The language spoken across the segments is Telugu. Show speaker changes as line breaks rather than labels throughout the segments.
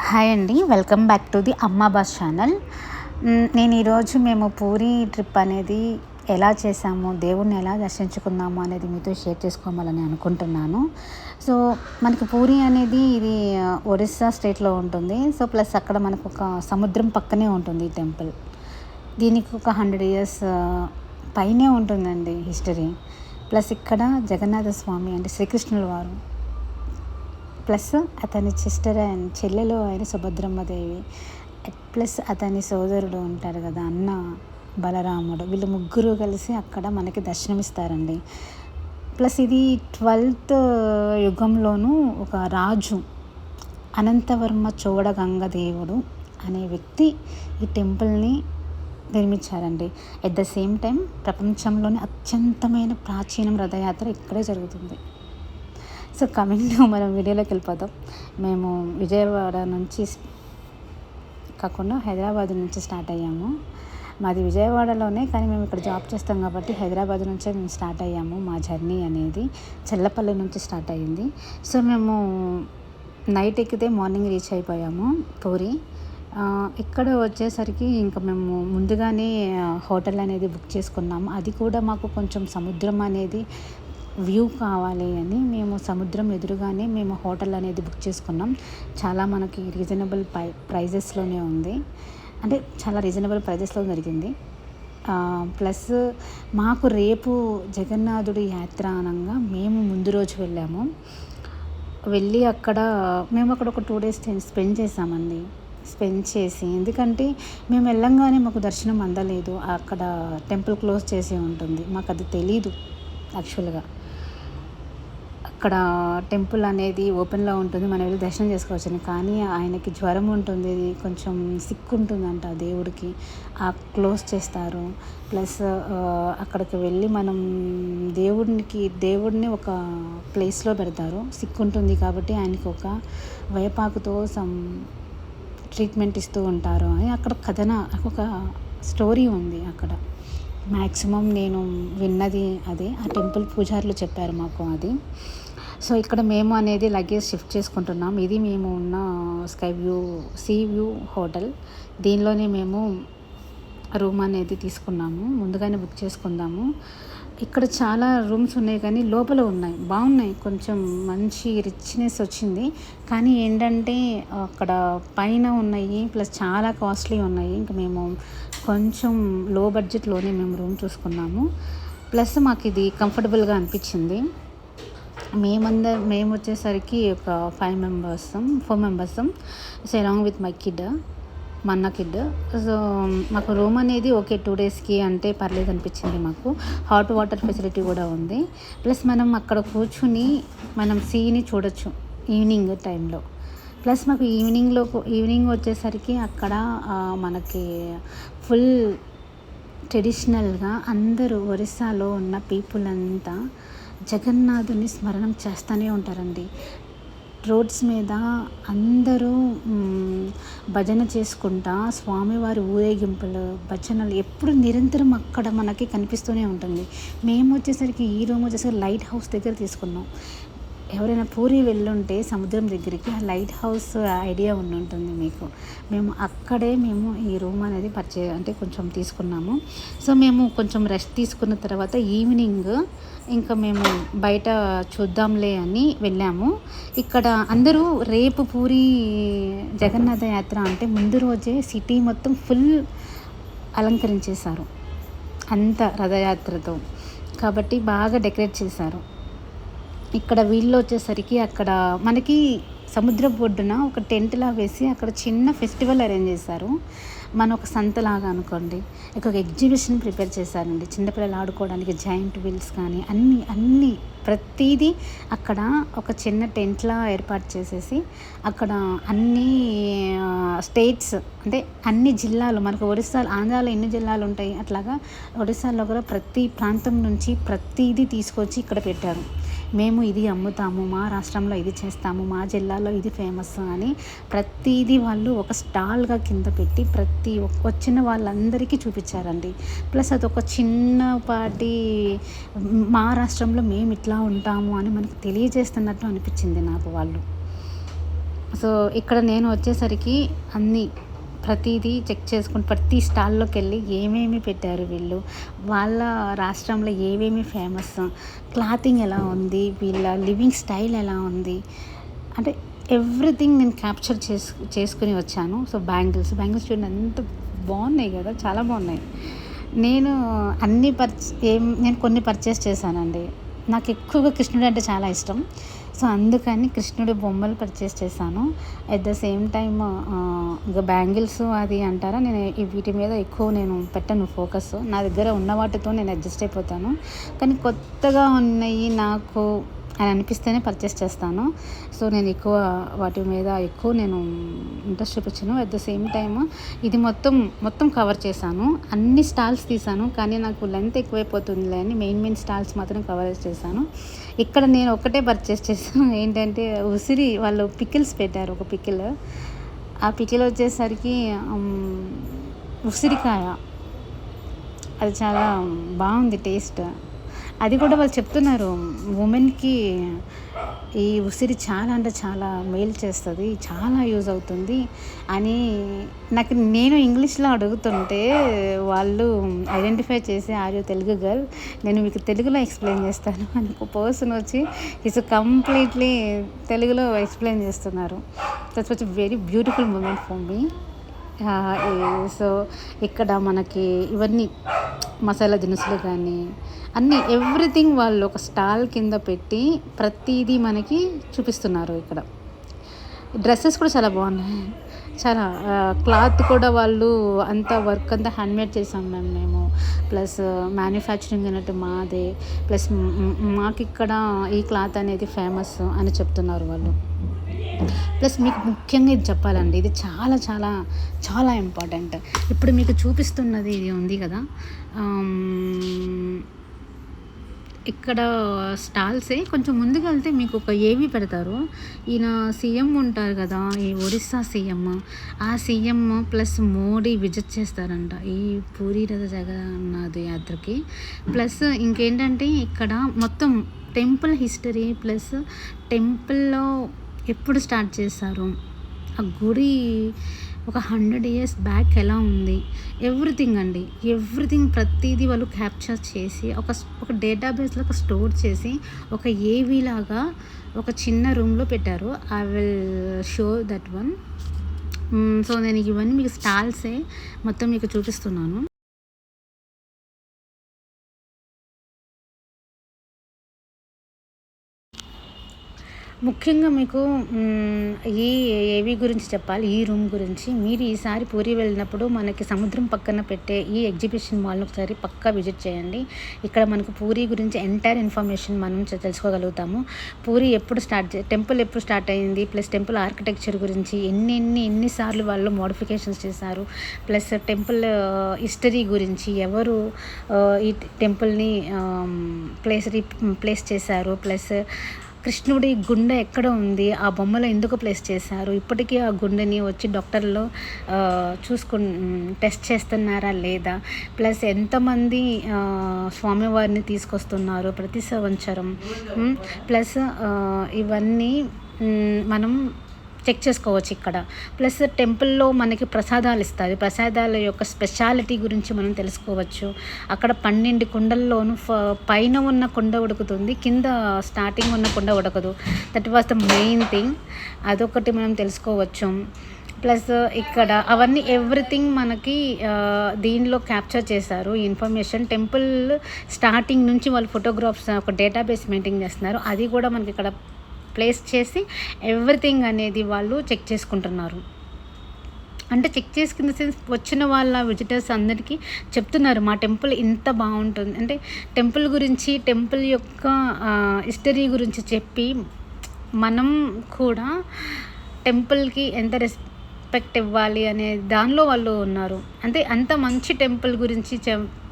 హాయ్ అండి welcome back to the Amma bus channel. నేను ఈరోజు మేము పూరి ట్రిప్ అనేది ఎలా చేసాము దేవుణ్ణి ఎలా దర్శించుకున్నాము అనేది మీతో షేర్ చేసుకోవాలని అనుకుంటున్నాను. సో మనకి పూరి అనేది ఇది ఒరిస్సా స్టేట్లో ఉంటుంది. సో ప్లస్ అక్కడ మనకు ఒక సముద్రం పక్కనే ఉంటుంది ఈ టెంపుల్. దీనికి ఒక హండ్రెడ్ ఇయర్స్ పైనే ఉంటుందండి హిస్టరీ. ప్లస్ ఇక్కడ జగన్నాథ స్వామి అంటే శ్రీకృష్ణుల వారు ప్లస్ అతని సిస్టర్ అండ్ చెల్లెలు అయిన సుభద్రమ్మదేవి ప్లస్ అతని సోదరుడు ఉంటారు కదా అన్న బలరాముడు వీళ్ళు ముగ్గురు కలిసి అక్కడ మనకి దర్శనమిస్తారండి. ప్లస్ ఇది ట్వెల్త్ యుగంలోనూ ఒక రాజు అనంతవర్మ చోడగంగ దేవుడు అనే వ్యక్తి ఈ టెంపుల్ని నిర్మించారండి. ఎట్ ద సేమ్ టైం ప్రపంచంలోని అత్యంతమైన ప్రాచీనం రథయాత్ర ఇక్కడే జరుగుతుంది. సో కమింగ్ మనం వీడియోలోకి వెళ్ళిపోతాం మేము విజయవాడ నుంచి కాకుండా హైదరాబాద్ నుంచి స్టార్ట్ అయ్యాము. మాది విజయవాడలోనే కానీ మేము ఇక్కడ జాబ్ చేస్తాం కాబట్టి హైదరాబాద్ నుంచే మేము స్టార్ట్ అయ్యాము మా జర్నీ అనేది. చెల్లపల్లి నుంచి స్టార్ట్ అయ్యింది. సో మేము నైట్ ఎక్కితే మార్నింగ్ రీచ్ అయిపోయాము పూరి. ఇక్కడ వచ్చేసరికి ఇంకా మేము ముందుగానే హోటల్ అనేది బుక్ చేసుకున్నాము. అది కూడా మాకు కొంచెం సముద్రం అనేది వ్యూ కావాలి అని మేము సముద్రం ఎదురుగానే మేము హోటల్ అనేది బుక్ చేసుకున్నాం. చాలా మనకి రీజనబుల్ ప్రై ప్రైజెస్లోనే ఉంది. అంటే చాలా రీజనబుల్ ప్రైజెస్లో జరిగింది. ప్లస్ మాకు రేపు జగన్నాథుడి యాత్ర అనగా మేము ముందు రోజు వెళ్ళాము. వెళ్ళి అక్కడ మేము అక్కడ ఒక టూ డేస్ స్పెండ్ చేసామండి స్పెండ్ చేసి ఎందుకంటే మేము వెళ్ళంగానే మాకు దర్శనం అందలేదు. అక్కడ టెంపుల్ క్లోజ్ చేసి ఉంటుంది. మాకు అది తెలీదు యాక్చువల్గా. అక్కడ టెంపుల్ అనేది ఓపెన్లో ఉంటుంది. మనం వెళ్ళి దర్శనం చేసుకోవచ్చని. కానీ ఆయనకి జ్వరం ఉంటుంది. కొంచెం సిక్ ఉంటుందంట దేవుడికి. ఆ క్లోజ్ చేస్తారు. ప్లస్ అక్కడికి వెళ్ళి మనం దేవుడికి దేవుడిని ఒక ప్లేస్లో పెడతారు. సిక్ ఉంటుంది కాబట్టి ఆయనకి ఒక వేపాకుతో సమ్ ట్రీట్మెంట్ ఇస్తూ ఉంటారు అని అక్కడ కథన ఒక స్టోరీ ఉంది అక్కడ. మ్యాక్సిమం నేను విన్నది అదే. ఆ టెంపుల్ పూజారులు చెప్పారు మాకు అది. సో ఇక్కడ మేము అనేది లగేజ్ షిఫ్ట్ చేసుకుంటున్నాం. ఇది మేము ఉన్న sky view sea view hotel. దీనిలోనే మేము రూమ్ అనేది తీసుకున్నాము. ముందుగానే బుక్ చేసుకుందాము. ఇక్కడ చాలా రూమ్స్ ఉన్నాయి కానీ లోపల ఉన్నాయి. బాగున్నాయి. కొంచెం మంచి రిచ్నెస్ వచ్చింది. కానీ ఏంటంటే అక్కడ పైన ఉన్నాయి ప్లస్ చాలా కాస్ట్లీ ఉన్నాయి. ఇంకా మేము కొంచెం లో బడ్జెట్లోనే మేము రూమ్ చూసుకున్నాము. ప్లస్ మాకు ఇది కంఫర్టబుల్గా అనిపించింది. మేమందరం మేము వచ్చేసరికి ఒక five members four members so along with my kid మా అన్న కిడ్ సో మాకు రూమ్ అనేది ఓకే టూ డేస్కి అంటే పర్లేదు అనిపించింది మాకు. హాట్ వాటర్ ఫెసిలిటీ కూడా ఉంది. ప్లస్ మనం అక్కడ కూర్చుని మనం సీని చూడొచ్చు ఈవినింగ్ టైంలో ప్లస్ మాకు ఈవినింగ్లో ఈవినింగ్ వచ్చేసరికి అక్కడ మనకి ఫుల్ ట్రెడిషనల్గా అందరూ ఒరిస్సాలో ఉన్న పీపుల్ అంతా జగన్నాథుని స్మరణం చేస్తూనే ఉంటారండి. రోడ్స్ మీద అందరూ భజన చేసుకుంటా స్వామివారి ఊరేగింపులు భజనలు ఎప్పుడు నిరంతరం అక్కడ మనకి కనిపిస్తూనే ఉంటుంది. మేము వచ్చేసరికి ఈ రూమ్ వచ్చేసరికి లైట్ హౌస్ దగ్గర తీసుకున్నాం. ఎవరైనా పూరి వెళ్ళుంటే సముద్రం దగ్గరికి ఆ లైట్ హౌస్ ఐడియా ఉండి ఉంటుంది మీకు. మేము అక్కడే మేము ఈ రూమ్ అనేది పర్చే అంటే కొంచెం తీసుకున్నాము. సో మేము కొంచెం రెస్ట్ తీసుకున్న తర్వాత ఈవినింగ్ ఇంకా మేము బయట చూద్దాంలే అని వెళ్ళాము. ఇక్కడ అందరూ రేపు పూరి జగన్నాథ యాత్ర అంటే ముందు రోజే సిటీ మొత్తం ఫుల్ అలంకరించేశారు. అంత రథయాత్రతో. కాబట్టి బాగా డెకరేట్ చేశారు. ఇక్కడ వీళ్ళు వచ్చేసరికి అక్కడ మనకి సముద్ర ఒడ్డున ఒక టెంట్లా వేసి అక్కడ చిన్న ఫెస్టివల్ అరేంజ్ చేశారు. మన ఒక సంతలాగా అనుకోండి. ఒక ఎగ్జిబిషన్ ప్రిపేర్ చేశారండి. చిన్నపిల్లలు ఆడుకోవడానికి జాయింట్ వీల్స్ కానీ అన్ని అన్ని ప్రతిదీ అక్కడ ఒక చిన్న టెంట్లా ఏర్పాటు చేసేసి అక్కడ అన్ని స్టేట్స్ అంటే అన్ని జిల్లాలు మనకు ఒరిస్సా ఆంధ్రాలో ఎన్ని జిల్లాలు ఉంటాయి అట్లాగా ఒడిస్సాలో కూడా ప్రతి ప్రాంతం నుంచి ప్రతిదీ తీసుకొచ్చి ఇక్కడ పెట్టారు. మేము ఇది అమ్ముతాము మా రాష్ట్రంలో ఇది చేస్తాము మా జిల్లాలో ఇది ఫేమస్ అని ప్రతిదీ వాళ్ళు ఒక స్టాల్గా కింద పెట్టి ప్రతి ఒక్క- వచ్చిన వాళ్ళందరికీ చూపించారండి. ప్లస్ అదొక చిన్నపాటి మా రాష్ట్రంలో మేము ఇట్లా ఉంటాము అని మనకు తెలియజేస్తున్నట్టు అనిపించింది నాకు వాళ్ళు. సో ఇక్కడ నేను వచ్చేసరికి అన్నీ ప్రతిదీ చెక్ చేసుకుని ప్రతి స్టాల్లోకి వెళ్ళి ఏమేమి పెట్టారు వీళ్ళు? వాళ్ళ రాష్ట్రంలో ఏమేమి ఫేమస్? క్లాతింగ్ ఎలా ఉంది? వీళ్ళ లివింగ్ స్టైల్ ఎలా ఉంది? అంటే ఎవ్రీథింగ్ నేను క్యాప్చర్ చేసు చేసుకుని వచ్చాను. సో బ్యాంగిల్స్ బ్యాంగిల్స్ చూడండి ఎంత బాగున్నాయి కదా చాలా బాగున్నాయి. నేను అన్ని పర్చే ఏం నేను కొన్ని పర్చేస్ చేశానండి. నాకు ఎక్కువగా కృష్ణుడు అంటే చాలా ఇష్టం. సో అందుకని కృష్ణుడి బొమ్మలు పర్చేస్ చేశాను. అట్ ద సేమ్ టైమ్ ఇంకా బ్యాంగిల్స్ అది అంటారా నేను వీటి మీద ఎక్కువ నేను పెట్టను ఫోకస్ నా దగ్గర ఉన్న వాటితో నేను అడ్జస్ట్ అయిపోతాను. కానీ కొత్తగా ఉన్నాయి నాకు అని అనిపిస్తేనే పర్చేస్ చేస్తాను. సో నేను ఎక్కువ వాటి మీద ఎక్కువ నేను ఇంట్రెస్ట్ చూపించాను. అట్ ద సేమ్ టైమ్ ఇది మొత్తం మొత్తం కవర్ చేశాను. అన్ని స్టాల్స్ తీసాను కానీ నాకు లెంత్ ఎక్కువైపోతుందిలే అని మెయిన్ మెయిన్ స్టాల్స్ మాత్రం కవర్ చేశాను. ఇక్కడ నేను ఒకటే పర్చేస్ చేశాను. ఏంటంటే ఉసిరి వాళ్ళు పికిల్స్ పెట్టారు ఒక పికిల్ ఆ పికిల్ వచ్చేసరికి ఉసిరికాయ. అది చాలా బాగుంది టేస్ట్ అది కూడా వాళ్ళు చెప్తున్నారు. ఉమెన్కి ఈ ఉసిరి చాలా అంటే చాలా మేలు చేస్తుంది చాలా యూజ్ అవుతుంది అని నాకు నేను ఇంగ్లీష్లో అడుగుతుంటే వాళ్ళు ఐడెంటిఫై చేసి ఆర్ యూ తెలుగు గర్ల్ నేను మీకు తెలుగులో ఎక్స్ప్లెయిన్ చేస్తాను అని ఒక పర్సన్ వచ్చి ఇట్స్ కంప్లీట్లీ తెలుగులో ఎక్స్ప్లెయిన్ చేస్తున్నారు. దట్స్ వచ్చి very beautiful moment for me so ఇక్కడ మనకి ఇవన్నీ మసాలా దినుసులు కానీ అన్నీ ఎవ్రీథింగ్ వాళ్ళు ఒక స్టాల్ కింద పెట్టి ప్రతిదీ మనకి చూపిస్తున్నారు ఇక్కడ. డ్రెస్సెస్ కూడా చాలా బాగున్నాయి. చాలా క్లాత్ కూడా వాళ్ళు అంత వర్క్ అంతా హ్యాండ్మేడ్ చేసాం మేము మేము. ప్లస్ మ్యానుఫ్యాక్చరింగ్ అన్నట్టు మాదే. ప్లస్ మాకు ఇక్కడ ఈ క్లాత్ అనేది ఫేమస్ అని చెప్తున్నారు వాళ్ళు. ప్లస్ మీకు ముఖ్యంగా ఇది చెప్పాలండి ఇది చాలా చాలా చాలా ఇంపార్టెంట్. ఇప్పుడు మీకు చూపిస్తున్నది ఇది ఉంది కదా ఇక్కడ స్టాల్సే. కొంచెం ముందుకు వెళ్తే మీకు ఒక ఏవి పెడతారు. ఈయన సీఎం ఉంటారు కదా ఈ ఒడిస్సా సీఎం. ఆ సీఎం ప్లస్ మోడీ విజిట్ చేస్తారంట ఈ పూరి రథ జగన్నాథ్ యాత్రకి. ప్లస్ ఇంకేంటంటే ఇక్కడ మొత్తం టెంపుల్ హిస్టరీ ప్లస్ టెంపుల్లో ఎప్పుడు స్టార్ట్ చేశారు? ఆ గుడి ఒక హండ్రెడ్ ఇయర్స్ బ్యాక్ ఎలా ఉంది? ఎవ్రీథింగ్ అండి. ఎవ్రీథింగ్ ప్రతిదీ వాళ్ళు క్యాప్చర్ చేసి ఒక ఒక డేటాబేస్లో ఒక స్టోర్ చేసి ఒక ఏవీ లాగా ఒక చిన్న రూమ్లో పెట్టారు. I will show that one. So నేను ఇవన్నీ మీకు స్టాల్సే మొత్తం మీకు చూపిస్తున్నాను. ముఖ్యంగా మీకు ఈ ఏవి గురించి చెప్పాలి? ఈ రూమ్ గురించి. మీరు ఈసారి పూరి వెళ్ళినప్పుడు మనకి సముద్రం పక్కన పెట్టే ఈ ఎగ్జిబిషన్ మాల్ని ఒకసారి పక్కా విజిట్ చేయండి. ఇక్కడ మనకు పూరి గురించి ఎంటైర్ ఇన్ఫర్మేషన్ మనం తెలుసుకోగలుగుతాము. పూరి ఎప్పుడు స్టార్ట్ టెంపుల్ ఎప్పుడు స్టార్ట్ అయింది? ప్లస్ టెంపుల్ ఆర్కిటెక్చర్ గురించి ఎన్ని ఎన్ని ఎన్నిసార్లు వాళ్ళు మోడిఫికేషన్స్ చేశారు? ప్లస్ టెంపుల్ హిస్టరీ గురించి ఎవరు ఈ టెంపుల్ని ప్లేస్ రీ ప్లేస్ చేశారు? ప్లస్ కృష్ణుడి గుండె ఎక్కడ ఉంది? ఆ బొమ్మలో ఎందుకు ప్లేస్ చేశారు? ఇప్పటికీ ఆ గుండెని వచ్చి డాక్టర్లు చూసుకు టెస్ట్ చేస్తున్నారా లేదా? ప్లస్ ఎంతమంది స్వామివారిని తీసుకొస్తున్నారు ప్రతి సంవత్సరం? ప్లస్ ఇవన్నీ మనం చెక్ చేసుకోవచ్చు ఇక్కడ. ప్లస్ టెంపుల్లో మనకి ప్రసాదాలు ఇస్తారు. ప్రసాదాల యొక్క స్పెషాలిటీ గురించి మనం తెలుసుకోవచ్చు. అక్కడ పన్నెండు కుండల్లోనూ పైన ఉన్న కుండ ఉడుకుతుంది. కింద స్టార్టింగ్ ఉన్న కుండ ఉడకదు. That was the main thing అదొకటి మనం తెలుసుకోవచ్చు. ప్లస్ ఇక్కడ అవన్నీ ఎవ్రీథింగ్ మనకి దీనిలో క్యాప్చర్ చేశారు. ఇన్ఫర్మేషన్ టెంపుల్ స్టార్టింగ్ నుంచి వాళ్ళు ఫోటోగ్రాఫ్స్ ఒక డేటాబేస్ మెయింటైన్ చేస్తున్నారు. అది కూడా మనకి ఇక్కడ ప్లేస్ చేసి ఎవ్రీథింగ్ అనేది వాళ్ళు చెక్ చేసుకుంటున్నారు. అంటే చెక్ చేసుకున్న సెన్స్ వచ్చిన వాళ్ళ విజిటర్స్ అందరికీ చెప్తున్నారు మా టెంపుల్ ఇంత బాగుంటుంది. అంటే టెంపుల్ గురించి టెంపుల్ యొక్క హిస్టరీ గురించి చెప్పి మనం కూడా టెంపుల్కి ఎంత రెస్పెక్ట్ ఇవ్వాలి అనే దానిలో వాళ్ళు ఉన్నారు. అంటే అంత మంచి టెంపుల్ గురించి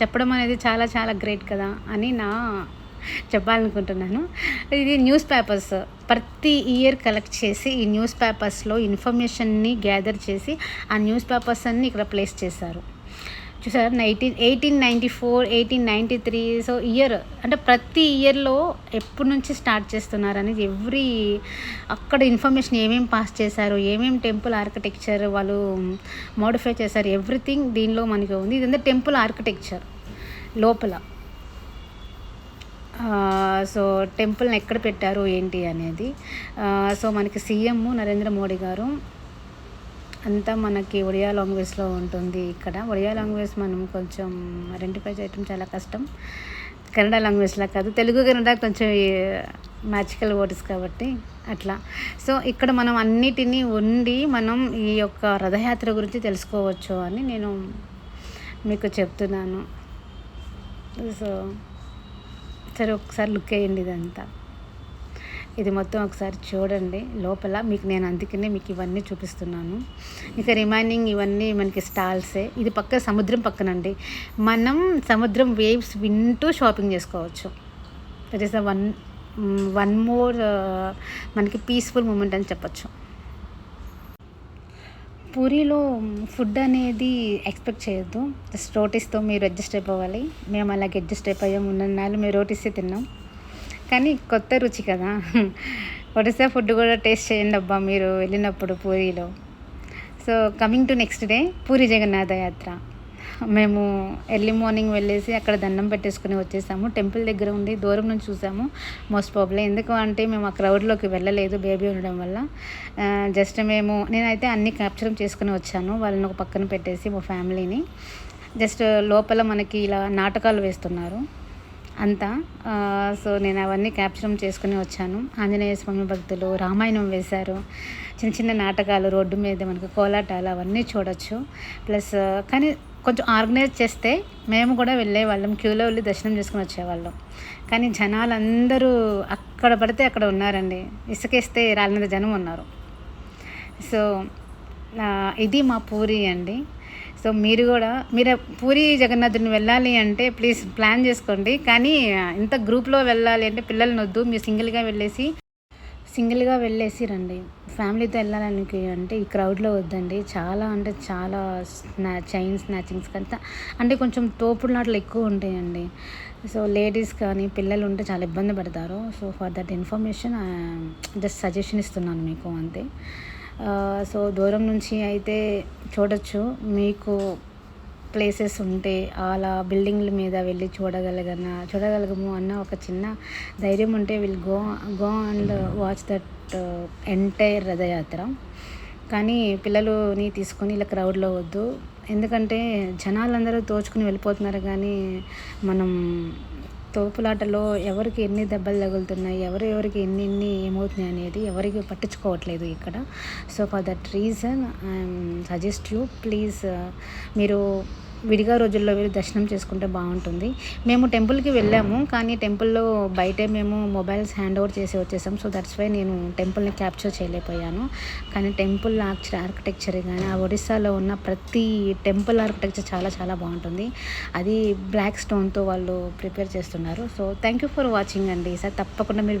చెప్పడం అనేది చాలా చాలా గ్రేట్ కదా అని నా చెప్పాలనుకుంటున్నాను. ఇది న్యూస్ పేపర్స్. ప్రతి ఇయర్ కలెక్ట్ చేసి ఈ న్యూస్ పేపర్స్లో ఇన్ఫర్మేషన్ని గ్యాదర్ చేసి ఆ న్యూస్ పేపర్స్ అన్నీ ఇక్కడ ప్లేస్ చేశారు. చూసారు? Nineteen eighteen ninety four eighteen ninety three so year అంటే ప్రతి ఇయర్లో ఎప్పటి నుంచి స్టార్ట్ చేస్తున్నారు అనేది ఎవ్రీ అక్కడ ఇన్ఫర్మేషన్ ఏమేమి పాస్ చేశారు ఏమేమి టెంపుల్ ఆర్కిటెక్చర్ వాళ్ళు మోడిఫై చేశారు ఎవ్రీథింగ్ దీనిలో మనకి ఉంది. ఇదంతా టెంపుల్ ఆర్కిటెక్చర్ లోపల. సో టెంపుల్ని ఎక్కడ పెట్టారు ఏంటి అనేది. సో మనకి సీఎం నరేంద్ర మోడీ గారు అంతా మనకి ఒడియా లాంగ్వేజ్లో ఉంటుంది ఇక్కడ. ఒడియా లాంగ్వేజ్ మనం కొంచెం ఐడెంటిఫై చేయటం చాలా కష్టం. కన్నడ లాంగ్వేజ్లా కాదు తెలుగు కన్నడ కొంచెం మ్యాజికల్ వర్డ్స్ కాబట్టి అట్లా. సో ఇక్కడ మనం అన్నిటినీ ఉండి మనం ఈ యొక్క రథయాత్ర గురించి తెలుసుకోవచ్చు అని నేను మీకు చెప్తున్నాను. సో సరే ఒకసారి లుక్ వేయండి ఇదంతా. ఇది మొత్తం ఒకసారి చూడండి లోపల. మీకు నేను అందుకనే మీకు ఇవన్నీ చూపిస్తున్నాను. ఇక రిమైనింగ్ ఇవన్నీ మనకి స్టాల్సే ఇది పక్క సముద్రం పక్కనండి. మనం సముద్రం వేవ్స్ వింటూ షాపింగ్ చేసుకోవచ్చు. That is the one one more మనకి పీస్ఫుల్ మూమెంట్ అని చెప్పచ్చు. పూరీలో ఫుడ్ అనేది ఎక్స్పెక్ట్ చేయొద్దు. జస్ట్ రోటీస్తో మీరు అడ్జస్ట్ అయిపోవాలి. మేము అలాగే అడ్జస్ట్ అయిపోయాం ఉన్నాళ్ళు మేము రోటీసే తిన్నాం. కానీ కొత్త రుచి కదా. ఒడిశా ఫుడ్ కూడా టేస్ట్ చేయండి అబ్బా మీరు వెళ్ళినప్పుడు పూరిలో. So coming to next day Puri Jagannatha యాత్ర. మేము ఎర్లీ మార్నింగ్ వెళ్ళేసి అక్కడ దండం పెట్టేసుకుని వచ్చేసాము. టెంపుల్ దగ్గర ఉండి దూరం నుంచి చూసాము. మోస్ట్ ప్రాబ్లం ఎందుకు అంటే మేము ఆ క్రౌడ్లోకి వెళ్ళలేదు బేబీ ఉండడం వల్ల. జస్ట్ మేము నేనైతే అన్ని క్యాప్చర్ చేసుకుని వచ్చాను. వాళ్ళని ఒక పక్కన పెట్టేసి మా ఫ్యామిలీని. జస్ట్ లోపల మనకి ఇలా నాటకాలు వేస్తున్నారు. అంతా. సో నేను అవన్నీ క్యాప్చర్ చేసుకుని వచ్చాను. ఆంజనేయ స్వామి భక్తులు రామాయణం వేశారు. చిన్న చిన్న నాటకాలు రోడ్డు మీద మనకు కోలాటాలు అవన్నీ చూడొచ్చు. ప్లస్ కానీ కొంచెం ఆర్గనైజ్ చేస్తే మేము కూడా వెళ్ళే వాళ్ళం క్యూలో వెళ్ళి దర్శనం చేసుకుని వచ్చేవాళ్ళం కానీ జనాలు అందరూ అక్కడ పడితే అక్కడ ఉన్నారండి. ఇసుకేస్తే రాలినంత జనం ఉన్నారు. సో ఇది మా పూరి అండి. సో మీరు కూడా మీరు పూరి జగన్నాథుని వెళ్ళాలి అంటే ప్లీజ్ ప్లాన్ చేసుకోండి. కానీ ఇంత గ్రూప్లో వెళ్ళాలి అంటే పిల్లల్ని వద్దు మీరు సింగిల్గా వెళ్ళేసి సింగిల్గా వెళ్ళేసి రండి ఫ్యామిలీతో వెళ్ళాలనికి అంటే ఈ క్రౌడ్లో వద్దండి. చాలా అంటే చాలా స్నా చైన్ స్నాచింగ్స్ అంతా అంటే కొంచెం తోపుడు నాటలు ఎక్కువ ఉంటాయండి. సో లేడీస్ కానీ పిల్లలు ఉంటే చాలా ఇబ్బంది పడతారు. So for that information just suggestion ఇస్తున్నాను మీకు అంతే. సో దూరం నుంచి అయితే చూడొచ్చు. మీకు ప్లేసెస్ ఉంటే అలా బిల్డింగ్ల మీద వెళ్ళి చూడగలగన చూడగలగము అన్న ఒక చిన్న ధైర్యం ఉంటే will go go and watch that entire Rathyatra. కానీ పిల్లలుని తీసుకొని ఇలా క్రౌడ్లో వద్దు. ఎందుకంటే జనాలందరూ తోచుకుని వెళ్ళిపోతున్నారు కానీ మనం తోపులాటలో ఎవరికి ఎన్ని దెబ్బలు తగులుతున్నాయి ఎవరు ఎవరికి ఎన్ని ఎన్ని ఏమవుతున్నాయి అనేది ఎవరికి పట్టించుకోవట్లేదు ఇక్కడ. So for that reason I'm suggest you please మీరు విడిగా రోజుల్లో వెళ్ళి దర్శనం చేసుకుంటే బాగుంటుంది. మేము టెంపుల్కి వెళ్ళాము కానీ టెంపుల్లో బయటే మేము మొబైల్స్ హ్యాండ్ ఓవర్ చేసి వచ్చేసాం. సో దట్స్ వై నేను టెంపుల్ని క్యాప్చర్ చేయలేకపోయాను. కానీ టెంపుల్ ఆర్కిటెక్చర్ కానీ ఆ ఒడిస్సాలో ఉన్న ప్రతి టెంపుల్ ఆర్కిటెక్చర్ చాలా చాలా బాగుంటుంది. అది బ్లాక్ స్టోన్తో వాళ్ళు ప్రిపేర్ చేస్తున్నారు. So thank you for watching అండి. సార్ తప్పకుండా మీరు